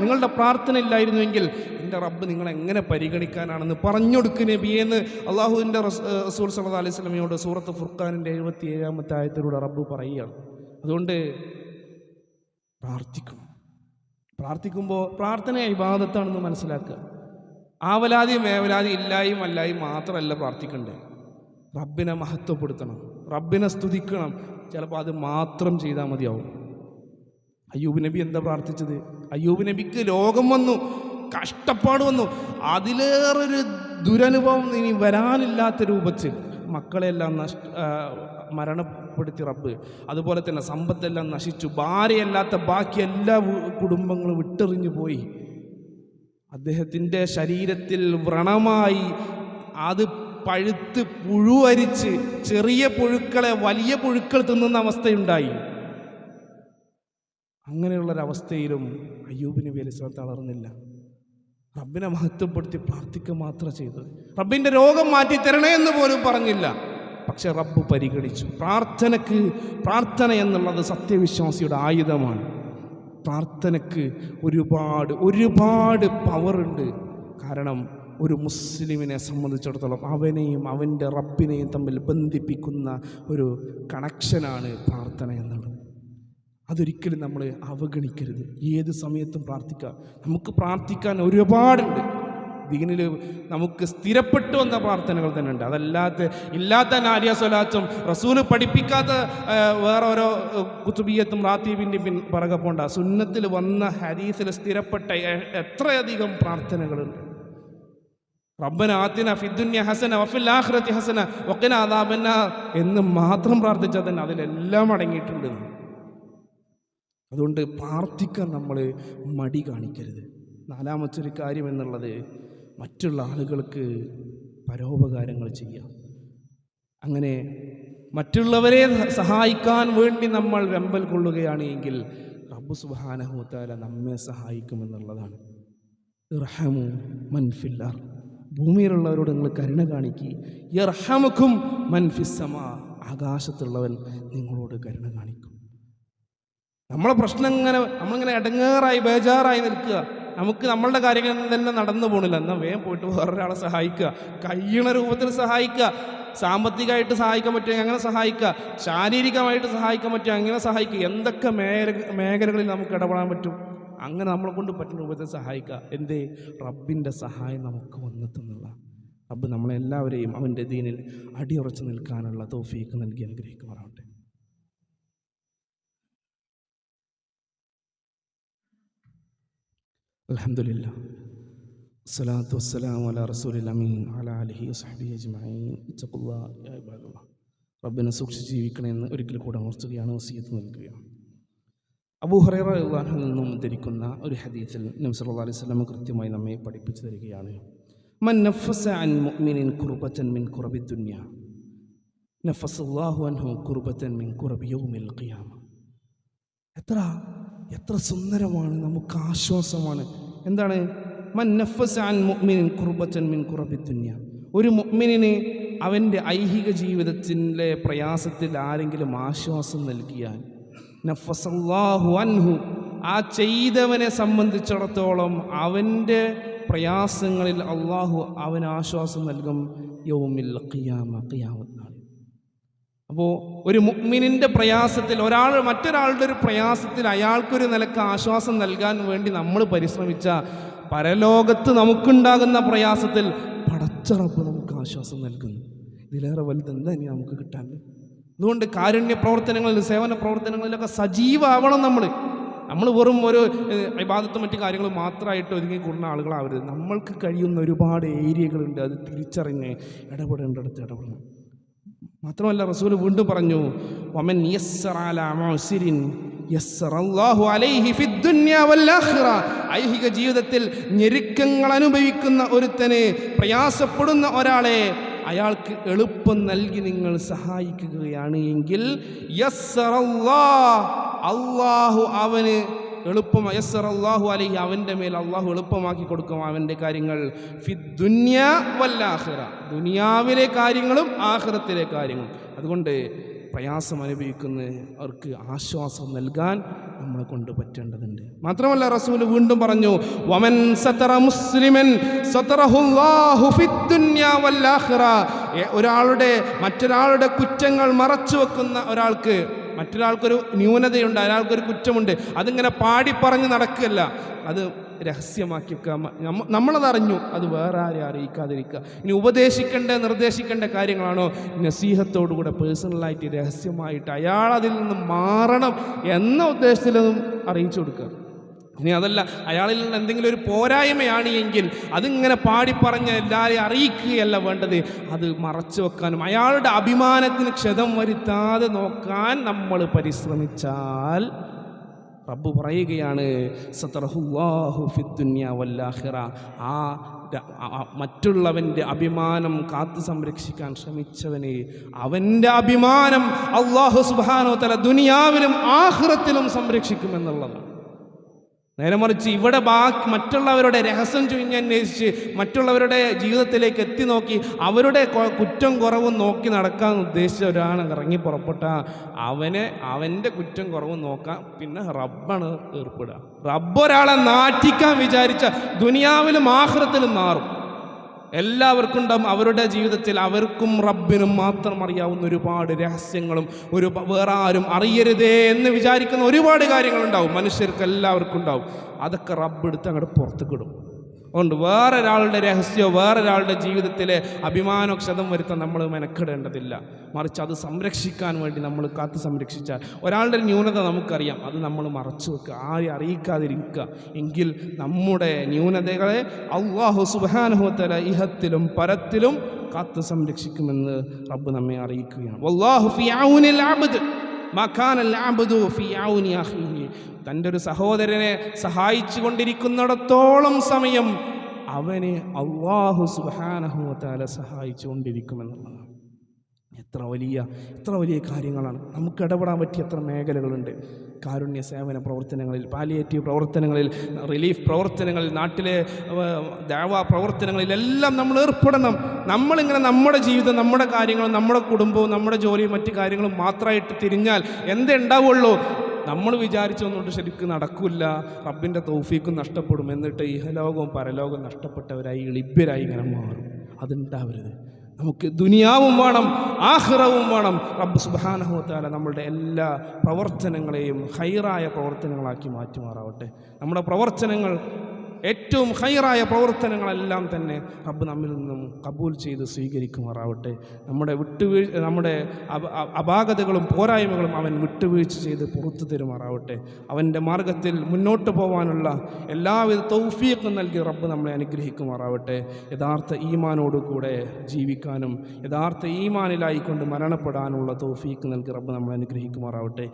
നിങ്ങളുടെ പ്രാർത്ഥന ഇല്ലായിരുന്നുവെങ്കിൽ എന്റെ റബ്ബ് നിങ്ങളെ എങ്ങനെ പരിഗണിക്കാനാണെന്ന് പറഞ്ഞൊടുക്ക് നബിയെന്ന് അള്ളാഹുവിന്റെ റസൂൽ സല്ലാ അലൈഹി സ്വലമിയോട് സൂറത്ത് ഫുർഖാനിന്റെ എഴുപത്തി ഏഴാമത്തെ ആയത്തിലൂടെ റബ്ബ് പറയുകയാണ്. അതുകൊണ്ട് പ്രാർത്ഥിക്കും പ്രാർത്ഥിക്കുമ്പോൾ പ്രാർത്ഥന ഇബാദത്താണെന്ന് മനസ്സിലാക്കുക. ആവലാതിയും വേവലാതിയും ഇല്ലായും അല്ലായും മാത്രമല്ല പ്രാർത്ഥിക്കണ്ടേ റബ്ബിനെ മഹത്വപ്പെടുത്തണം റബ്ബിനെ സ്തുതിക്കണം. ചിലപ്പോൾ അത് മാത്രം ചെയ്താൽ മതിയാവും. അയ്യൂബ് നബി എന്താ പ്രാർത്ഥിച്ചത്? അയ്യൂബ് നബിക്ക് ലോകം വന്നു കഷ്ടപ്പാട് വന്നു. അതിലേറൊരു ദുരനുഭവം ഇനി വരാനില്ലാത്ത രൂപത്തിൽ മക്കളെല്ലാം നഷ്ട മരണപ്പെടുത്തി റബ്ബ്. അതുപോലെ തന്നെ സമ്പത്തെല്ലാം നശിച്ചു. ഭാര്യയല്ലാത്ത ബാക്കി എല്ലാ കുടുംബങ്ങളും വിട്ടെറിഞ്ഞു പോയി. അദ്ദേഹത്തിന്റെ ശരീരത്തിൽ വ്രണമായി. അത് പഴുത്ത് പുഴുവരിച്ച് ചെറിയ പുഴുക്കളെ വലിയ പുഴുക്കൾ തിന്നുന്ന അവസ്ഥയുണ്ടായി. അങ്ങനെയുള്ളൊരവസ്ഥയിലും അയ്യൂബ് നബി സ്വലം തളർന്നില്ല. റബ്ബിനെ മഹത്വപ്പെടുത്തി പ്രാർത്ഥിക്കുക മാത്രം ചെയ്തത്. റബ്ബിന്റെ രോഗം മാറ്റി തരണേ എന്ന് പോലും പറഞ്ഞില്ല. പക്ഷെ റബ്ബ് പരിഗണിച്ചു. പ്രാർത്ഥനക്ക് പ്രാർത്ഥന എന്നുള്ളത് സത്യവിശ്വാസിയുടെ ആയുധമാണ്. പ്രാർത്ഥനക്ക് ഒരുപാട് ഒരുപാട് പവറുണ്ട് കാരണം ഒരു മുസ്ലിമിനെ സംബന്ധിച്ചിടത്തോളം അവനെയും അവന്റെ റബ്ബിനെയും തമ്മിൽ ബന്ധിപ്പിക്കുന്ന ഒരു കണക്ഷനാണ് പ്രാർത്ഥന എന്നുള്ളത്. അതൊരിക്കലും നമ്മൾ അവഗണിക്കരുത്. ഏത് സമയത്തും പ്രാർത്ഥിക്കുക. നമുക്ക് പ്രാർത്ഥിക്കാൻ ഒരുപാടുണ്ട്. ദീനിൽ നമുക്ക് സ്ഥിരപ്പെട്ടു വന്ന പ്രാർത്ഥനകൾ തന്നെ ഉണ്ട്. അതല്ലാത്ത ഇല്ലാത്ത നാരിയ സ്വലാത്തും റസൂൽ പഠിപ്പിക്കാത്ത വേറെ ഓരോ കുത്തുബിയത്തും റാത്തീബിന്റെ പിൻ പറകെ പോണ്ട. സുന്നത്തിൽ വന്ന ഹരീസിൽ സ്ഥിരപ്പെട്ട എത്രയധികം പ്രാർത്ഥനകളുണ്ട്. റബ്ബന ആത്തിന ഫിദ്ദുന്യ ഹസന വഫിൽ ആഖിറതി ഹസന വഖിന അദാബന്ന എന്ന് മാത്രം പ്രാർത്ഥിച്ചാൽ തന്നെ അതിലെല്ലാം അടങ്ങിയിട്ടുണ്ട്. അതുകൊണ്ട് പ്രാർത്ഥിക്കാൻ നമ്മൾ മടി കാണിക്കരുത്. നാലാമത്തൊരു കാര്യം എന്നുള്ളത് മറ്റുള്ള ആളുകൾക്ക് പരോപകാരങ്ങൾ ചെയ്യാം. അങ്ങനെ മറ്റുള്ളവരെ സഹായിക്കാൻ വേണ്ടി നമ്മൾ വെമ്പൽ കൊള്ളുകയാണ് എങ്കിൽ റബ്ബു സുബാനഹുത്താല നമ്മെ സഹായിക്കുമെന്നുള്ളതാണ്. ഇർഹമു മൻഫില്ലാർ ഭൂമിയിലുള്ളവരോട് നിങ്ങൾ കരുണ കാണിക്കുക ഇർഹമുക്കും മൻഫിസമ ആകാശത്തുള്ളവൻ നിങ്ങളോട് കരുണ കാണിക്കും. നമ്മളെ പ്രശ്നം ഇങ്ങനെ നമ്മളിങ്ങനെ ഇടങ്ങേറായി ബേജാറായി നിൽക്കുക. നമുക്ക് നമ്മളുടെ കാര്യങ്ങൾ തന്നെ നടന്നു പോകണില്ല എന്നാൽ വേഗം പോയിട്ട് വേറൊരാളെ സഹായിക്കുക. കഴിയണ രൂപത്തിൽ സഹായിക്കുക. സാമ്പത്തികമായിട്ട് സഹായിക്കാൻ പറ്റുമെങ്കിൽ അങ്ങനെ സഹായിക്കുക. ശാരീരികമായിട്ട് സഹായിക്കാൻ പറ്റുക അങ്ങനെ സഹായിക്കുക. എന്തൊക്കെ മേഖല മേഖലകളിൽ നമുക്ക് ഇടപെടാൻ പറ്റും? അങ്ങനെ നമ്മളെ കൊണ്ട് പറ്റുന്ന രൂപത്തിൽ സഹായിക്കുക. എന്തേ? റബ്ബിന്റെ സഹായം നമുക്ക് വന്നെത്തുന്നുള്ള. റബ്ബ് നമ്മളെല്ലാവരെയും അവന്റെ ദീനിൽ അടിയുറച്ച് നിൽക്കാനുള്ള തോഫീക്ക് നൽകി അനുഗ്രഹിക്കുമാറാവട്ടെ. അലഹമില്ല സ്വലാത്തു വസ്സലാം അല റസൂലിൽ അമീൻ. അല അലഹി സഹബി അജ്മീൻ റബ്ബിനെ സൂക്ഷിച്ച് ജീവിക്കണമെന്ന് ഒരിക്കൽ കൂടെ ഓർത്തുകയാണ് വസീയത്ത് നൽകുകയാണ്. അബൂ ഹുറൈറ റളിയല്ലാഹു അൻഹു നിന്നും ഉദ്ധരിക്കുന്ന ഒരു ഹദീസിൽ നബി സല്ലല്ലാഹു അലൈഹി വസല്ലം കൃത്യമായി നമ്മെ പഠിപ്പിച്ചു തരികയാണ്. മൻ നഫസ അൻ മുഅ്മിനിൻ കുർബത്തൻ മിൻ കുറബി ദുനിയ. നഫസല്ലാഹു അൻഹു കുർബത്തൻ മിൻ കുറബി യൗമിൽ ഖിയാമ. എത്ര എത്ര സുന്ദരമാണ് നമുക്ക് ആശ്വാസമാണ്. എന്താണ്? മൻ നഫസ അൻ മുഅ്മിനിൻ കുർബത്തൻ മിൻ കുറബി ദുനിയ. ഒരു മുഅ്മിനിനെ അവന്റെ ഐഹിക ജീവിതത്തിന്റെ പ്രയാസത്തിൽ ആരെങ്കിലും ആശ്വാസം നൽകിയാൽ നഫസല്ലാഹു അൻഹു. ആ ചെയ്തവനെ സംബന്ധിച്ചിടത്തോളം അവന്റെ പ്രയാസങ്ങളിൽ അള്ളാഹു അവന് ആശ്വാസം നൽകും യൗമിൽ അപ്പോൾ ഒരു മുഗ്മിനിന്റെ പ്രയാസത്തിൽ ഒരാൾ മറ്റൊരാളുടെ ഒരു പ്രയാസത്തിൽ അയാൾക്കൊരു നിലയ്ക്ക് ആശ്വാസം നൽകാൻ വേണ്ടി നമ്മൾ പരിശ്രമിച്ച പരലോകത്ത് നമുക്കുണ്ടാകുന്ന പ്രയാസത്തിൽ പടച്ചറപ്പ് നമുക്ക് ആശ്വാസം നൽകുന്നു. ഇതിലേറെ വലുതെന്താ ഇനി നമുക്ക് കിട്ടാൻ? അതുകൊണ്ട് കാരുണ്യ പ്രവർത്തനങ്ങളിൽ സേവന പ്രവർത്തനങ്ങളിലൊക്കെ സജീവമാവണം നമ്മൾ നമ്മൾ വെറും ഒരു ഇബാദത്തും മറ്റു കാര്യങ്ങളും മാത്രമായിട്ട് ഒതുങ്ങി കൂടുന്ന ആളുകളാവരുത്. നമ്മൾക്ക് കഴിയുന്ന ഒരുപാട് ഏരിയകളുണ്ട്. അത് തിരിച്ചറിഞ്ഞ് ഇടപെടേണ്ടടുത്ത് ഇടപെടണം. മാത്രമല്ല റസൂൽ വീണ്ടും പറഞ്ഞു വമൻ ഐഹിക ജീവിതത്തിൽ ഞെരുക്കങ്ങൾ അനുഭവിക്കുന്ന ഒരുത്തന് പ്രയാസപ്പെടുന്ന ഒരാളെ അയാൾക്ക് എളുപ്പം നൽകി നിങ്ങൾ സഹായിക്കുകയാണ് എങ്കിൽ അള്ളാഹു അവന് എളുപ്പം യസ്സർ അള്ളാഹു അലഹി അവന്റെ മേൽ അള്ളാഹു എളുപ്പമാക്കി കൊടുക്കും അവന്റെ കാര്യങ്ങൾ. ഫി ദുന്യ വല്ലാഹിറ ദുനിയാവിലെ കാര്യങ്ങളും ആഹ്റത്തിലെ കാര്യങ്ങളും. അതുകൊണ്ട് പ്രയാസം അനുഭവിക്കുന്ന അവർക്ക് ആശ്വാസം നൽകാൻ നമ്മളെ കൊണ്ട് പറ്റേണ്ടതുണ്ട്. മാത്രമല്ല റസൂൽ വീണ്ടും പറഞ്ഞു വമൻ സതറ മുസ്ലിമൻ ഒരാളുടെ മറ്റൊരാളുടെ കുറ്റങ്ങൾ മറച്ചു വെക്കുന്ന ഒരാൾക്ക് മറ്റൊരാൾക്കൊരു ന്യൂനതയുണ്ട് അയാൾക്കൊരു കുറ്റമുണ്ട്. അതിങ്ങനെ പാടി പറഞ്ഞ് നടക്കുകയല്ല. അത് രഹസ്യമാക്കി വെക്കുക മ- നമ്മ- നമ്മളത് അറിഞ്ഞു അത് വേറെ ആരെ അറിയിക്കാതിരിക്കുക. ഇനി ഉപദേശിക്കേണ്ട നിർദ്ദേശിക്കേണ്ട കാര്യങ്ങളാണോ? നസീഹത്തോടുകൂടെ പേഴ്സണലായിട്ട് രഹസ്യമായിട്ട് അയാൾ അതിൽ നിന്ന് മാറണം എന്ന ഉദ്ദേശത്തിലൊന്നും അറിയിച്ചു കൊടുക്കുക. ഇനി അതല്ല അയാളിൽ നിന്ന് എന്തെങ്കിലും ഒരു പോരായ്മയാണ് എങ്കിൽ അതിങ്ങനെ പാടിപ്പറഞ്ഞ് എല്ലാവരെയും അറിയിക്കുകയല്ല വേണ്ടത്. അത് മറച്ചു വെക്കാനും അയാളുടെ അഭിമാനത്തിന് ക്ഷതം വരുത്താതെ നോക്കാൻ നമ്മൾ പരിശ്രമിച്ചാൽ റബ്ബ് പറയുകയാണ് ആ മറ്റുള്ളവന്റെ അഭിമാനം കാത്തു സംരക്ഷിക്കാൻ ശ്രമിച്ചവന് അവന്റെ അഭിമാനം അള്ളാഹു സുബാനോ തല ദുനിയാവിലും ആഹ്റത്തിലും സംരക്ഷിക്കുമെന്നുള്ളതാണ്. നേരെ മറിച്ച് ഇവിടെ ബാക്കി മറ്റുള്ളവരുടെ രഹസ്യം ചുഞ്ഞന്വേഷിച്ച് മറ്റുള്ളവരുടെ ജീവിതത്തിലേക്ക് എത്തി നോക്കി അവരുടെ കുറ്റം കുറവും നോക്കി നടക്കാൻ ഉദ്ദേശിച്ച ഒരാൾ ഇറങ്ങി പുറപ്പെട്ട. അവനെ അവന്റെ കുറ്റം കുറവും നോക്കാൻ പിന്നെ റബ്ബാണ് ഏർപ്പെടുക. റബ്ബ് നാറ്റിക്കാൻ വിചാരിച്ച ദുനിയാവിലും ആഹ്റത്തിലും നാറും. എല്ലാവർക്കും ഉണ്ടാവും അവരുടെ ജീവിതത്തിൽ അവർക്കും റബ്ബിനും മാത്രം അറിയാവുന്ന ഒരുപാട് രഹസ്യങ്ങളും ഒരു വേറെ ആരും അറിയരുതേ എന്ന് വിചാരിക്കുന്ന ഒരുപാട് കാര്യങ്ങളുണ്ടാവും. മനുഷ്യർക്ക് എല്ലാവർക്കും ഉണ്ടാവും. അതൊക്കെ റബ്ബ് എടുത്ത് അങ്ങോട്ട് പുറത്തേക്കിടും അതുകൊണ്ട് വേറൊരാളുടെ രഹസ്യമോ വേറൊരാളുടെ ജീവിതത്തിലെ അഭിമാനോ ക്ഷതം വരുത്താൻ നമ്മൾ മെനക്കെടേണ്ടതില്ല. മറിച്ച് അത് സംരക്ഷിക്കാൻ വേണ്ടി നമ്മൾ കാത്തു സംരക്ഷിച്ചാൽ ഒരാളുടെ ന്യൂനത നമുക്കറിയാം. അത് നമ്മൾ മറച്ചു വെക്കുക ആരെയും അറിയിക്കാതിരിക്കുക. എങ്കിൽ നമ്മുടെ ന്യൂനതകളെ അള്ളാഹു സുബാനുഹോത്തല ഇഹത്തിലും പരത്തിലും കാത്തു സംരക്ഷിക്കുമെന്ന് റബ്ബ് നമ്മെ അറിയിക്കുകയാണ്. വല്ലാഹു ഫി ഔനിൽ അബ്ദ് മാ കാനൽ അബ്ദു ഫി ഔനി അഖീഹി. തന്റെ ഒരു സഹോദരനെ സഹായിച്ചു കൊണ്ടിരിക്കുന്നിടത്തോളം സമയം അവനെ അള്ളാഹു സുഹാനഹുത്താല സഹായിച്ചു കൊണ്ടിരിക്കുമെന്നുള്ളതാണ് എത്ര വലിയ എത്ര വലിയ കാര്യങ്ങളാണ്. നമുക്ക് ഇടപെടാൻ പറ്റിയ എത്ര മേഖലകളുണ്ട്. കാരുണ്യ സേവന പ്രവർത്തനങ്ങളിൽ പാലിയേറ്റീവ് പ്രവർത്തനങ്ങളിൽ റിലീഫ് പ്രവർത്തനങ്ങളിൽ നാട്ടിലെ ദേവ പ്രവർത്തനങ്ങളിലെല്ലാം നമ്മൾ ഏർപ്പെടണം. നമ്മളിങ്ങനെ നമ്മുടെ ജീവിതം നമ്മുടെ കാര്യങ്ങളും നമ്മുടെ കുടുംബവും നമ്മുടെ ജോലിയും മറ്റു കാര്യങ്ങളും മാത്രമായിട്ട് തിരിഞ്ഞാൽ എന്തേ ഉണ്ടാവുള്ളൂ നമ്മൾ വിചാരിച്ചൊന്നുകൊണ്ട് ശരിക്കും നടക്കില്ല. റബ്ബിന്റെ തൗഫീക്കും നഷ്ടപ്പെടും എന്നിട്ട് ഇഹലോകവും പരലോകവും നഷ്ടപ്പെട്ടവരായി ഇളിപ്പ്യരായി ഇങ്ങനെ മാറും. അതുണ്ടാവരുത്. നമുക്ക് ദുനിയാവും വേണം ആഹ്റവും വേണം. റബ്ബ് സുബാനഹുത്താല നമ്മളുടെ എല്ലാ പ്രവർത്തനങ്ങളെയും ഹൈറായ പ്രവർത്തനങ്ങളാക്കി മാറ്റുമാറാവട്ടെ. നമ്മുടെ പ്രവർത്തനങ്ങൾ ഏറ്റവും ഹൈറായ പ്രവർത്തനങ്ങളെല്ലാം തന്നെ റബ്ബ് നമ്മിൽ നിന്നും കബൂൽ ചെയ്ത് സ്വീകരിക്കുമാറാവട്ടെ. നമ്മുടെ വിട്ടുവീഴ് നമ്മുടെ അപാകതകളും പോരായ്മകളും അവൻ വിട്ടുവീഴ്ച ചെയ്ത് പുറത്തു തരുമാറാവട്ടെ. അവന്റെ മാർഗത്തിൽ മുന്നോട്ട് പോകാനുള്ള എല്ലാവിധ തൗഫീഖും നൽകി റബ്ബ് നമ്മളെ അനുഗ്രഹിക്കുമാറാവട്ടെ. യഥാർത്ഥ ഈമാനോടുകൂടെ ജീവിക്കാനും യഥാർത്ഥ ഈമാനിലായിക്കൊണ്ട് മരണപ്പെടാനുള്ള തൗഫീഖ് നൽകി റബ്ബ് നമ്മളെ അനുഗ്രഹിക്കുമാറാവട്ടെ.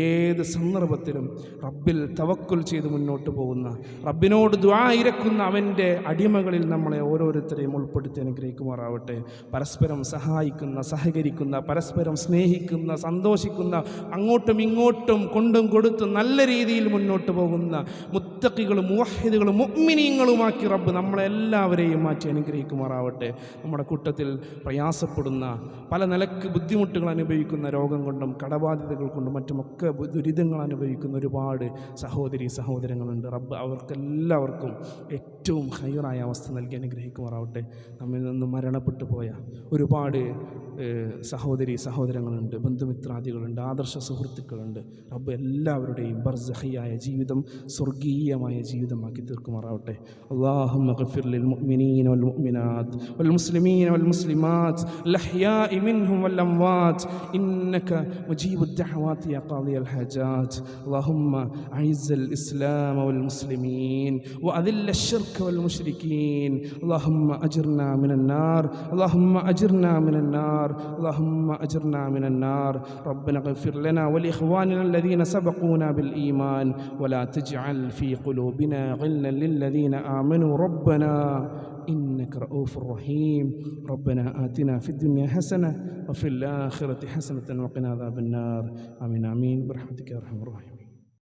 ഏത് സന്ദർഭത്തിലും റബ്ബിൽ തവക്കുൽ ചെയ്ത് മുന്നോട്ട് പോകുന്ന റബ്ബിനോട് ദ്വാ ഇരക്കുന്ന അവന്റെ അടിമകളിൽ നമ്മളെ ഓരോരുത്തരെയും ഉൾപ്പെടുത്തി അനുഗ്രഹിക്കുമാറാവട്ടെ. പരസ്പരം സഹായിക്കുന്ന സഹകരിക്കുന്ന പരസ്പരം സ്നേഹിക്കുന്ന സന്തോഷിക്കുന്ന അങ്ങോട്ടും ഇങ്ങോട്ടും കൊണ്ടും കൊടുത്തും നല്ല രീതിയിൽ മുന്നോട്ട് പോകുന്ന മുത്തക്കികളും മുവഹിദുകളും മുഗ്മിനീങ്ങളുമാക്കി റബ്ബ് നമ്മളെ എല്ലാവരെയും മാറ്റി അനുഗ്രഹിക്കുമാറാവട്ടെ. നമ്മുടെ കൂട്ടത്തിൽ പ്രയാസപ്പെടുന്ന പല നിലയ്ക്ക് ബുദ്ധിമുട്ടുകൾ അനുഭവിക്കുന്ന രോഗം കൊണ്ടും കടബാധ്യതകൾ കൊണ്ടും മറ്റുമൊക്കെ ദുരിതങ്ങൾ അനുഭവിക്കുന്ന ഒരുപാട് സഹോദരി സഹോദരങ്ങളുണ്ട്. റബ്ബ് അവർക്കെല്ലാവർക്കും ഏറ്റവും ഹൈറായ അവസ്ഥ നൽകി അനുഗ്രഹിക്കുമാറാവട്ടെ നമ്മിൽ നിന്ന് മരണപ്പെട്ടു പോയ ഒരുപാട് ഏഹ്, സഹോദരി സഹോദരങ്ങളുണ്ട് ബന്ധുമിത്രാദികളുണ്ട് ആദർശ സുഹൃത്തുക്കളുണ്ട് റബ്ബ് എല്ലാവരുടെയും ബർസഹിയായ ജീവിതം സ്വർഗീയമായ ജീവിതമാക്കി തീർക്കുമാറാവട്ടെ اللهم اغفر للمؤمنين والمؤمنات والمسلمين والمسلمات الأحياء منهم والأموات إنك مجيب الدعوات يا قاضي الحاجات اللهم أعز الإسلام والمسلمين وأذل الشرك والمشركين. اللهم أجرنا من النار. اللهم أجرنا من النار. اللهم أجرنا من النار. ربنا اغفر لنا ولإخواننا الذين سبقونا بالإيمان. ولا تجعل في قلوبنا غلا للذين آمنوا. ربنا إنك رؤوف رحيم. ربنا آتنا في الدنيا حسنة وفي الآخرة حسنة وقنا عذاب النار. آمين آمين. برحمتك يا أرحم الراحمين.